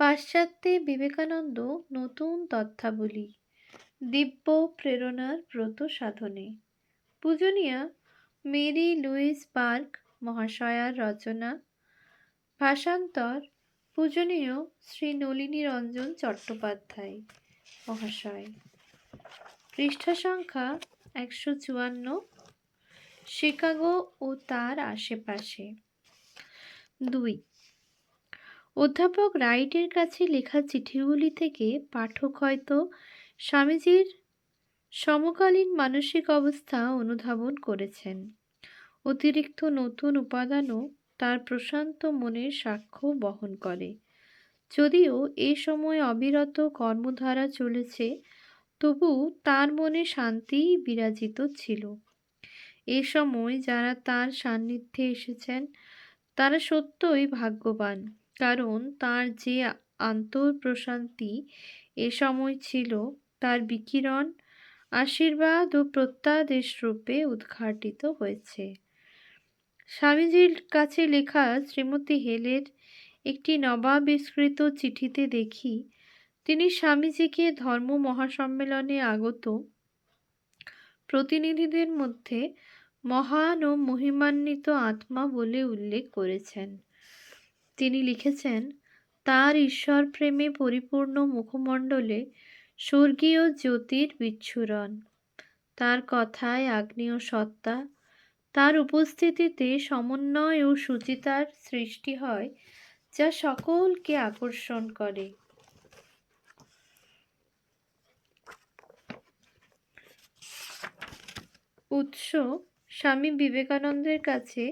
পাশ্চাত্যে বিবেকানন্দ নতুন তথ্যাবলী দিব্য প্রেরণার ব্রত সাধনে। পূজনীয়া, মেরি লুইস পার্ক মহাশয়ার রচনা। ভাষান্তর, পূজনীয় শ্রী নলিনী রঞ্জন চট্টোপাধ্যায় মহাশয়। পৃষ্ঠা সংখ্যা একশো চুয়ান্ন, শিকাগো ও তার আশেপাশে। দুই অধ্যাপক রাইটের কাছে লেখা চিঠিগুলি থেকে পাঠক হয়তো স্বামীজির সমকালীন মানসিক অবস্থা অনুধাবন করেছেন। অতিরিক্ত নতুন উপাদানও তার প্রশান্ত মনের সাক্ষ্য বহন করে। যদিও এ সময় অবিরত কর্মধারা চলেছে, তবু তার মনে শান্তি বিরাজিত ছিল। এ সময় যারা তার সান্নিধ্যে এসেছেন, তারা সত্যই ভাগ্যবান। কারণ তার যে আন্তঃপ্রশান্তি এ সময় ছিল, তার বিকিরণ, আশীর্বাদ ও প্রত্যাদেশ রূপে উদ্ঘাটিত হয়েছে। স্বামীজির কাছে লেখা শ্রীমতী হেলের একটি নবাবিষ্কৃত চিঠিতে দেখি, তিনি স্বামীজিকে ধর্ম মহাসম্মেলনে আগত। প্রতিনিধিদের মধ্যে মহান ও মহিমান্বিত আত্মা বলে উল্লেখ করেছেন। তিনি লিখেছেন, তার ঈশ্বর প্রেমে পরিপূর্ণ মুখমণ্ডলে স্বর্গীয় জ্যোতির বিচ্ছুরণ। তার কথায় আগ্নেয় সত্তা। তার উপস্থিতিতে সমন্বয় ও সুচিতার সৃষ্টি হয়, যা সকলকে আকর্ষণ করে। উৎস স্বামী বিবেকানন্দের কাছে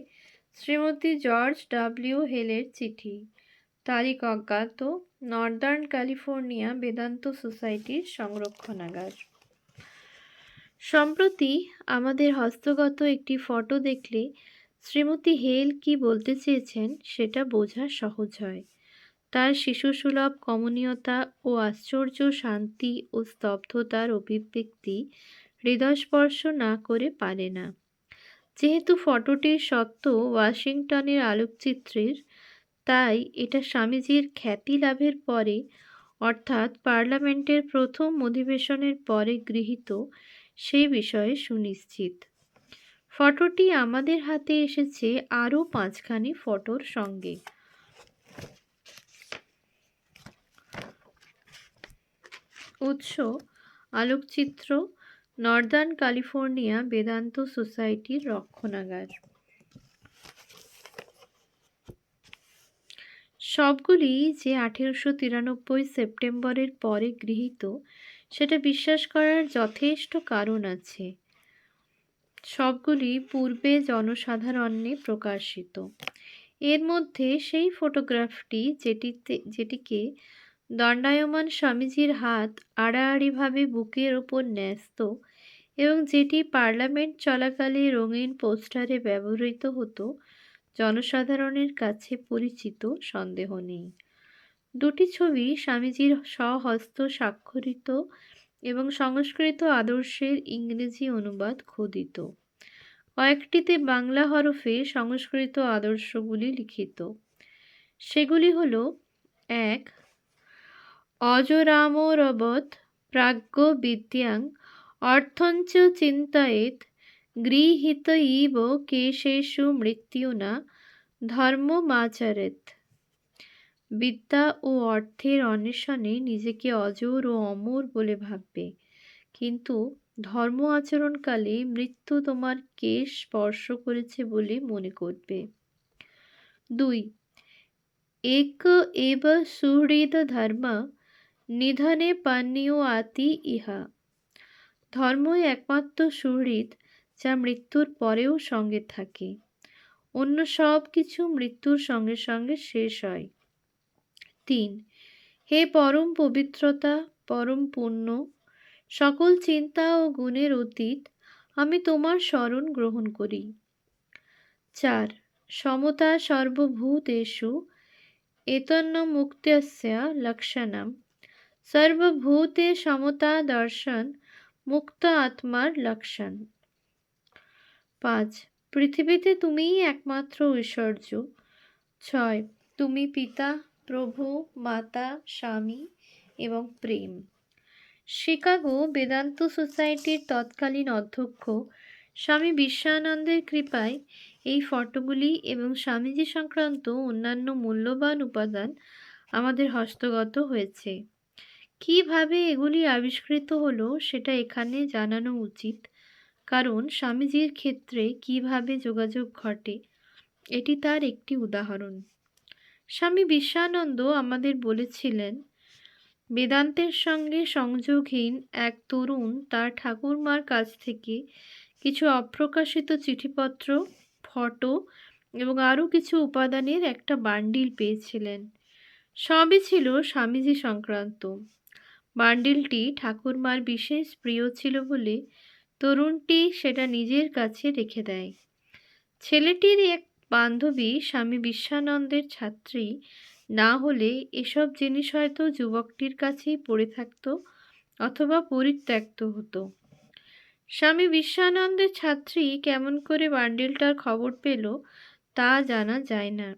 শ্রীমতী জর্জ ডাব্লিউ হেলের চিঠি। তারিখ অজ্ঞাত, নর্দার্ন ক্যালিফোর্নিয়া বেদান্ত সোসাইটির সংরক্ষণাগার। সম্প্রতি আমাদের হস্তগত একটি ফটো দেখলে শ্রীমতী হেল কি বলতে চেয়েছেন সেটা বোঝা সহজ হয়। তার শিশুসুলভ কমনীয়তা ও আশ্চর্য শান্তি ও স্তব্ধতার অভিব্যক্তি হৃদয়স্পর্শ না করে পারে না। যেহেতু ফটোটির সত্য ওয়াশিংটনের আলোকচিত্রের, তাই এটা স্বামীজির খ্যাতি লাভের পরে, অর্থাৎ পার্লামেন্টের প্রথম অধিবেশনের পরে গৃহীত সেই বিষয়ে সুনিশ্চিত। ফটোটি আমাদের হাতে এসেছে আরও পাঁচখানি ফটোর সঙ্গে। উৎস, আলোকচিত্র নর্দার্ন ক্যালিফোর্নিয়া বেদান্ত সোসাইটির রক্ষণাগার। সবগুলি যে আঠেরোশো তিরানব্বই সেপ্টেম্বরের পরে গৃহীত, সেটা বিশ্বাস করার যথেষ্ট কারণ আছে। সবগুলি পূর্বে জনসাধারণে প্রকাশিত। এর মধ্যে সেই ফটোগ্রাফটি যেটিতে, যেটিকে দণ্ডায়মান স্বামীজির হাত আড়াআড়িভাবে বুকের ওপর ন্যস্ত এবং যেটি পার্লামেন্ট চলাকালে রঙিন পোস্টারে ব্যবহৃত হতো, জনসাধারণের কাছে পরিচিত সন্দেহ নেই। দুটি ছবি স্বামীজির স্বহস্ত স্বাক্ষরিত এবং সংস্কৃত আদর্শের ইংরেজি অনুবাদ খোদিত। কয়েকটিতে বাংলা হরফে সংস্কৃত আদর্শগুলি লিখিত। সেগুলি হল, এক, অজরামরবৎ প্রাজ্ঞ বিদ্যাং অর্থঞ্চ চিন্তয়েত গৃহীত ইব কেশেষু মৃত্যুনা ধর্মমাচরেত বিদ্যা ও অর্থের অন্বেষণে নিজেকে অজর ও অমর বলে ভাববে। কিন্তু ধর্ম আচরণকালে মৃত্যু তোমার কেশ স্পর্শ করেছে বলে মনে করবে। দুই, এক এব সুহৃদ ধর্ম, নিধনে পানীয় আতি ইহা। ধর্মই একমাত্র সুহৃদ, যা মৃত্যুর পরেও সঙ্গে থাকে। অন্য সব কিছু মৃত্যুর সঙ্গে সঙ্গে শেষ হয়। তিন, হে পরম পবিত্রতা, পরম পুণ্য, সকল চিন্তা ও গুণের অতীত, আমি তোমার স্মরণ গ্রহণ করি। চার, সমতা সর্বভূতেষু এতন্ন মুক্তস্য লক্ষণম। সর্বভূতে সমতা দর্শন মুক্ত আত্মার লক্ষণ। পাঁচ, পৃথিবীতে তুমিই একমাত্র ঐশ্বর্য। ছয়, তুমি পিতা, প্রভু, মাতা, স্বামী এবং প্রেম। শিকাগো বেদান্ত সোসাইটির তৎকালীন অধ্যক্ষ স্বামী বিশ্বানন্দের কৃপায় এই ফটোগুলি এবং স্বামীজি সংক্রান্ত অন্যান্য মূল্যবান উপাদান আমাদের হস্তগত হয়েছে। কীভাবে এগুলি আবিষ্কৃত হলো সেটা এখানে জানানো উচিত। কারণ স্বামীজির ক্ষেত্রে কীভাবে যোগাযোগ ঘটে, এটি তার একটি উদাহরণ। স্বামী বিশ্বানন্দ আমাদের বলেছিলেন, বেদান্তের সঙ্গে সংযোগহীন এক তরুণ তার ঠাকুরমার কাছ থেকে কিছু অপ্রকাশিত চিঠিপত্র, ফটো এবং আরও কিছু উপাদানের একটা বান্ডিল পেয়েছিলেন। সবই ছিল স্বামীজি সংক্রান্ত। বান্ডিলটি ঠাকুরমার বিশেষ প্রিয় ছিল বলে তরুণটি সেটা নিজের কাছে রেখে দেয়। ছেলেটির এক বান্ধবী স্বামী বিশ্বানন্দের ছাত্রী, না হলে এসব জিনিস হয়তো যুবকটির কাছেই পড়ে থাকতো অথবা পরিত্যক্ত হতো। স্বামী বিশ্বানন্দের ছাত্রী কেমন করে বান্ডিলটার খবর পেল তা জানা যায় না।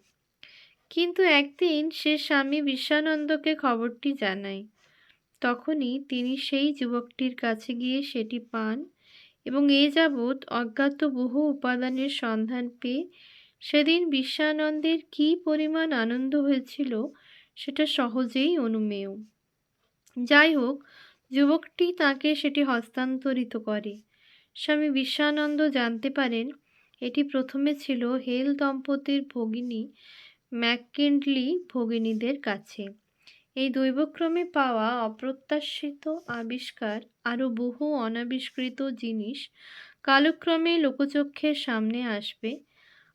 কিন্তু একদিন সে স্বামী বিশ্বানন্দকে খবরটি জানায়। তখনই তিনি সেই যুবকটির কাছে গিয়ে সেটি পান এবং এ যাবৎ অজ্ঞাত বহু উপাদানের সন্ধান পেয়ে সেদিন বিশ্বানন্দের কী পরিমাণ আনন্দ হয়েছিল সেটা সহজেই অনুমেয়। যাই হোক, যুবকটি তাকে সেটি হস্তান্তরিত করে। স্বামী বিশ্বানন্দ জানতে পারেন, এটি প্রথমে ছিল হেল দম্পতির ভগিনী ম্যাককিন্ডলি ভগিনীদের কাছে। এই দৈবক্রমে পাওয়া অপ্রত্যাশিত আবিষ্কার আরও বহু অনাবিষ্কৃত জিনিস কালক্রমে লোকচক্ষের সামনে আসবে,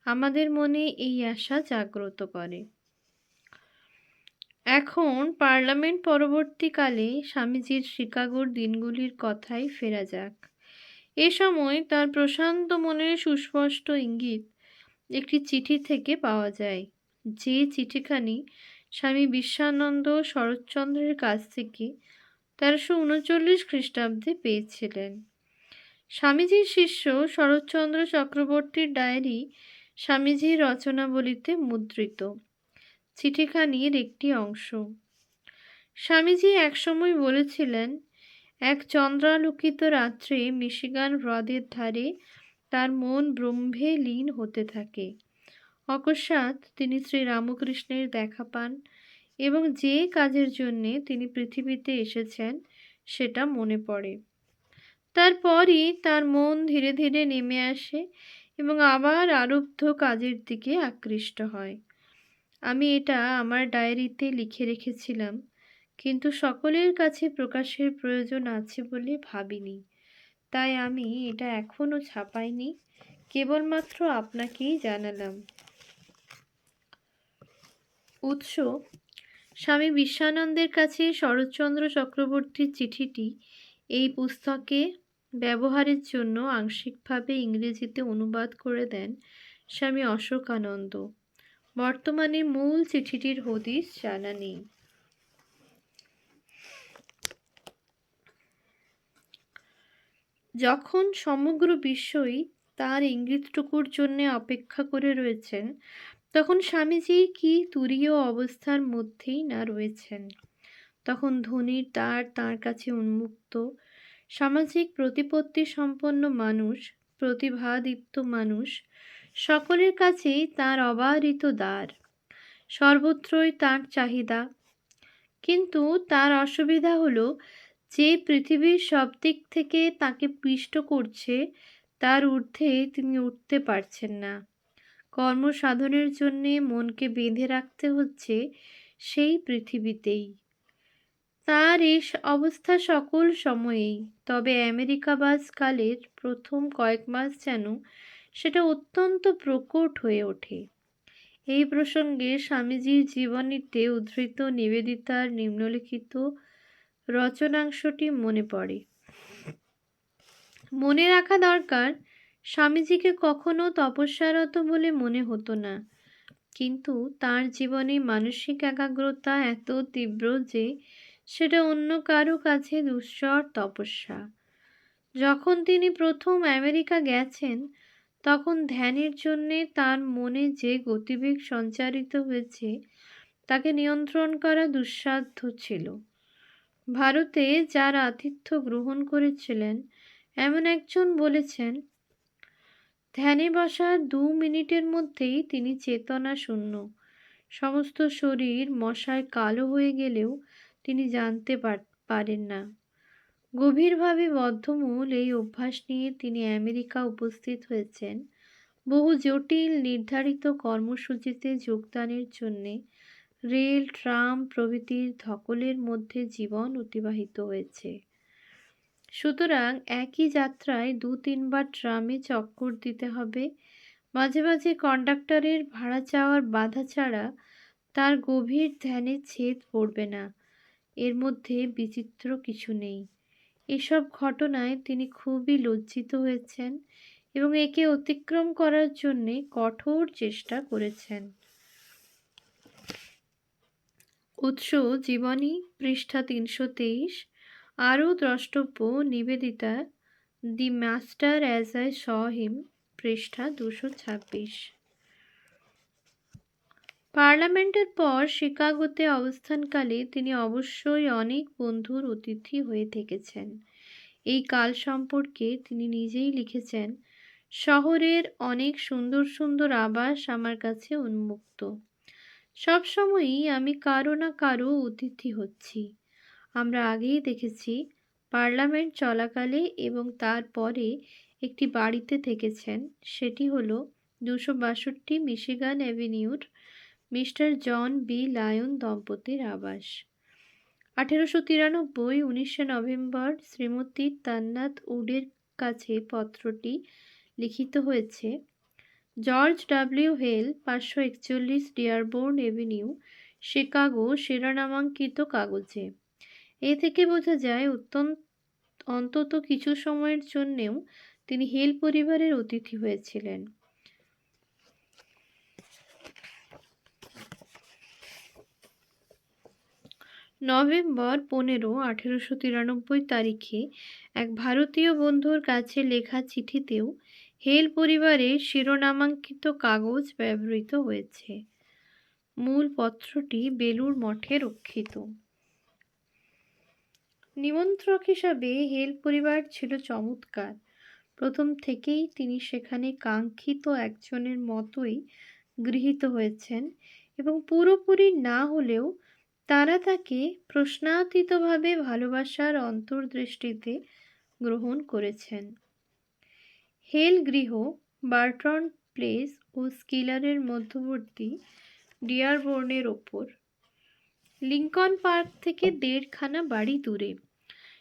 আমাদের মনে এই আশা জাগ্রত করে। এখন পার্লামেন্ট পরবর্তীকালে স্বামীজির শিকাগোর দিনগুলির কথাই ফেরা যাক। এ সময় তার প্রশান্ত মনের সুস্পষ্ট ইঙ্গিত একটি চিঠি থেকে পাওয়া যায়। যে চিঠিখানি স্বামী বিশ্বানন্দ শরৎচন্দ্রের কাছ থেকে তেরোশো উনচল্লিশ খ্রিস্টাব্দে পেয়েছিলেন। স্বামীজির শিষ্য শরৎচন্দ্র চক্রবর্তীর ডায়েরি স্বামীজির রচনাবলিতে মুদ্রিত। চিঠিখানির একটি অংশ। স্বামীজি একসময় বলেছিলেন, এক চন্দ্রালোকিত রাত্রে মিশিগান হ্রদের ধারে তার মন ব্রহ্মে লীন হতে থাকে। অকস্মাৎ তিনি শ্রীরামকৃষ্ণের দেখা পান এবং যে কাজের জন্যে তিনি পৃথিবীতে এসেছেন সেটা মনে পড়ে। তারপরই তার মন ধীরে ধীরে নেমে আসে এবং আবার আরব্ধ কাজের দিকে আকৃষ্ট হয়। আমি এটা আমার ডায়েরিতে লিখে রেখেছিলাম, কিন্তু সকলের কাছে প্রকাশের প্রয়োজন আছে বলে ভাবিনি। তাই আমি এটা এখনও ছাপাইনি, কেবলমাত্র আপনাকেই জানালাম। উৎস, স্বামী বিশ্বানন্দের কাছে শরৎচন্দ্র চক্রবর্তীর চিঠিটি এই পুস্তকে ব্যবহারের জন্য আংশিকভাবে ইংরেজিতে অনুবাদ করে দেন স্বামী অশোকানন্দ। বর্তমানে মূল চিঠিটির হদিস জানা নেই। যখন সমগ্র বিশ্বই তার ইঙ্গিতটুকুর জন্য অপেক্ষা করে রয়েছেন তখন স্বামীজি কি তুরীয় অবস্থার মধ্যেই না রয়েছেন? তখন ধনির দ্বার তাঁর কাছে উন্মুক্ত। সামাজিক প্রতিপত্তি সম্পন্ন মানুষ, প্রতিভাদীপ্ত মানুষ, সকলের কাছেই তার অবারিত দ্বার। সর্বত্রই তার চাহিদা। কিন্তু তার অসুবিধা হলো, যে পৃথিবীর সব দিক থেকে তাকে পিষ্ট করছে, তার ঊর্ধ্বে তিনি উঠতে পারছেন না। কর্মসাধনের জন্যে মনকে বেঁধে রাখতে হচ্ছে সেই পৃথিবীতেই। তার এই অবস্থা সকল সময়েই, তবে আমেরিকাবাস কালের প্রথম কয়েক মাস যেন সেটা অত্যন্ত প্রকট হয়ে ওঠে। এই প্রসঙ্গে স্বামীজির জীবনীতে উদ্ধৃত নিবেদিতার নিম্নলিখিত রচনাংশটি মনে পড়ে। মনে রাখা দরকার স্বামীজিকে কখনো তপস্যারত বলে মনে হতো না। কিন্তু তার জীবনে মানসিক একাগ্রতা এত তীব্র যে সেটা অন্য কারও কাছে দুঃসর তপস্যা। যখন তিনি প্রথম আমেরিকা গেছেন, তখন ধ্যানের জন্যে তার মনে যে গতিবেগ সঞ্চারিত হয়েছে, তাকে নিয়ন্ত্রণ করা দুঃসাধ্য ছিল। ভারতে যার আতিথ্য গ্রহণ করেছিলেন, এমন একজন বলেছেন ধ্যানে বসার দু মিনিটের মধ্যেই তিনি চেতনা শূন্য। সমস্ত শরীর মশায় কালো হয়ে গেলেও তিনি জানতে পারেন না। গভীরভাবে বদ্ধমূল এই অভ্যাস নিয়ে তিনি আমেরিকা উপস্থিত হয়েছেন। বহু জটিল নির্ধারিত কর্মসূচিতে যোগদানের জন্যে রেল, ট্রাম প্রভৃতির ধকলের মধ্যে জীবন অতিবাহিত হয়েছে। সুতরাং একই যাত্রায় দু তিনবার ট্রামে চক্কর দিতে হবে। মাঝে মাঝে কন্ডাক্টরের ভাড়া চাওয়ার বাধা ছাড়া তার গভীর ধ্যানে ছেদ পড়বে না। এর মধ্যে বিচিত্র কিছু নেই। এসব ঘটনায় তিনি খুবই লজ্জিত হয়েছেন এবং একে অতিক্রম করার জন্যে কঠোর চেষ্টা করেছেন। উৎস জীবনী পৃষ্ঠা তিনশো তেইশ আরও দ্রষ্টব্য Nivedita the master as I saw him পৃষ্ঠা দুশো ছাব্বিশ। পার্লামেন্টের পর শিকাগোতে অবস্থানকালে তিনি অবশ্যই অনেক বন্ধুর অতিথি হয়ে থেকেছেন। এই কাল সম্পর্কে তিনি নিজেই লিখেছেন, শহরের অনেক সুন্দর সুন্দর আবাস আমার কাছে উন্মুক্ত। সবসময়ই আমি কারও না কারও অতিথি হচ্ছি। আমরা আগেই দেখেছি, পার্লামেন্ট চলাকালে এবং তারপরে একটি বাড়িতে থেকেছেন। সেটি হলো দুশো বাষট্টি মিশিগান অ্যাভিনিউর মিস্টার জন বি লায়ন দম্পতির আবাস। আঠেরোশো তিরানব্বই, উনিশে নভেম্বর শ্রীমতী তান্নাত উডের কাছে পত্রটি লিখিত হয়েছে, জর্জ ডাব্লিউ হেল, পাঁচশো একচল্লিশ ডিয়ারবোর্ন এভিনিউ শিকাগো শিরোনামাঙ্কিত কাগজে। এ থেকে বোঝা যায় অত্যন্ত অন্তত কিছু সময়ের জন্যেও তিনি হেল পরিবারের অতিথি হয়েছিলেন। নভেম্বর পনেরো, আঠেরোশো তিরানব্বই তারিখে এক ভারতীয় বন্ধুর কাছে লেখা চিঠিতেও হেল পরিবারের শিরোনামাঙ্কিত কাগজ ব্যবহৃত হয়েছে। মূল পত্রটি বেলুর মঠে রক্ষিত। নিমন্ত্রক হিসাবে হেল পরিবার ছিল চমৎকার। প্রথম থেকেই তিনি সেখানে কাঙ্ক্ষিত একজনের মতোই গৃহীত হয়েছেন এবং পুরোপুরি না হলেও তারা তাকে প্রশ্নাতীতভাবে ভালোবাসার অন্তর্দৃষ্টিতে গ্রহণ করেছেন। হেল গৃহ বার্টন প্লেস ও স্কিলারের মধ্যবর্তী ডিয়ারবোর্নের ওপর। লিঙ্কন পার্ক থেকে দেড়খানা বাড়ি দূরে।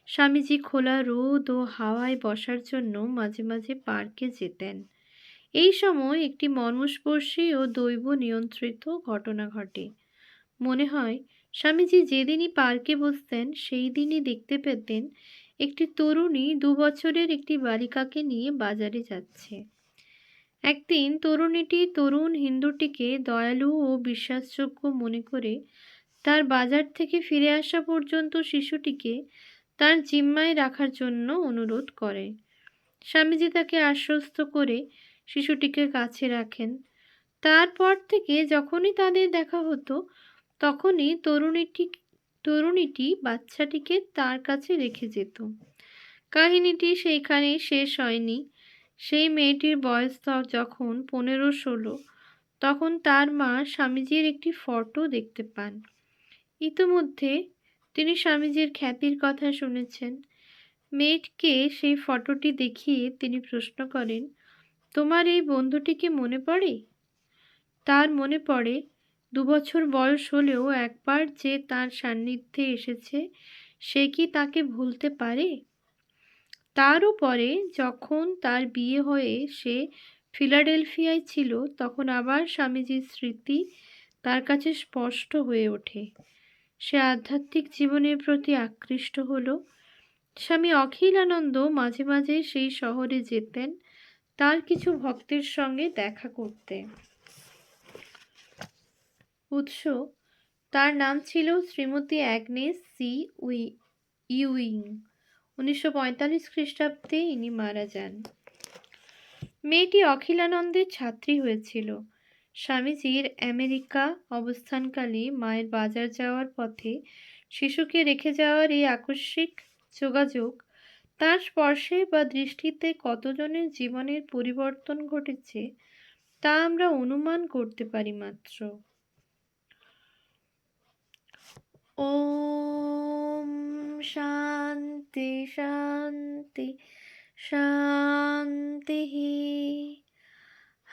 স্বামীজি খোলা রোদ ও হাওয়ায় বসার জন্য মাঝে মাঝে পার্কে যেতেন। এই সময় একটি মর্মস্পর্শী ও দৈব নিয়ন্ত্রিত ঘটনা ঘটে। মনে হয়, স্বামীজি যেদিনই পার্কে বসতেন, সেই দিনই দেখতে পেতেন একটি তরুণী দু বছরের একটি বালিকাকে নিয়ে বাজারে যাচ্ছে। একদিন তরুণীটি তরুণ হিন্দুটিকে দয়ালু ও বিশ্বাসযোগ্য মনে করে তার বাজার থেকে ফিরে আসা পর্যন্ত শিশুটিকে তার জিম্মায় রাখার জন্য অনুরোধ করে। স্বামীজি তাকে আশ্বস্ত করে শিশুটিকে কাছে রাখেন। তারপর থেকে যখনই তাদের দেখা হতো, তখনই তরুণীটি তরুণীটি বাচ্চাটিকে তার কাছে রেখে যেত। কাহিনীটি সেইখানে শেষ হয়নি। সেই মেয়েটির বয়স যখন পনেরো ষোলো, তখন তার মা স্বামীজির একটি ফটো দেখতে পান। ইতিমধ্যে তিনি স্বামীজির খ্যাতির কথা শুনেছেন। মেয়েটকে সেই ফটোটি দেখিয়ে তিনি প্রশ্ন করেন, তোমার এই বন্ধুটিকে মনে পড়ে? তার মনে পড়ে। দুবছর বয়স হলেও একবার যে তার সান্নিধ্যে এসেছে, সে কি তাকে ভুলতে পারে? তারও পরে যখন তার বিয়ে হয়ে সে ফিলাডেলফিয়ায় ছিল, তখন আবার স্বামীজির স্মৃতি তার কাছে স্পষ্ট হয়ে ওঠে। সে আধ্যাত্মিক জীবনের প্রতি আকৃষ্ট হল। স্বামী অখিলানন্দ মাঝে মাঝে সেই শহরে যেতেন, তার কিছু ভক্তের সঙ্গে দেখা করতে। উৎস, তার নাম ছিল শ্রীমতী অ্যাগনেস সি উই, ইউইং। উনিশশো পঁয়তাল্লিশ খ্রিস্টাব্দে ইনি মারা যান। মেয়েটি অখিলানন্দের ছাত্রী হয়েছিল। স্বামীজির আমেরিকা অবস্থানকালে মায়ের বাজার যাওয়ার পথে শিশুকে রেখে যাওয়ার এই আকস্মিক যোগাযোগ তার স্পর্শে বা দৃষ্টিতে কতজনের জীবনের পরিবর্তন ঘটেছে, তা আমরা অনুমান করতে পারি মাত্র। ওম শান্তি শান্তি শান্তি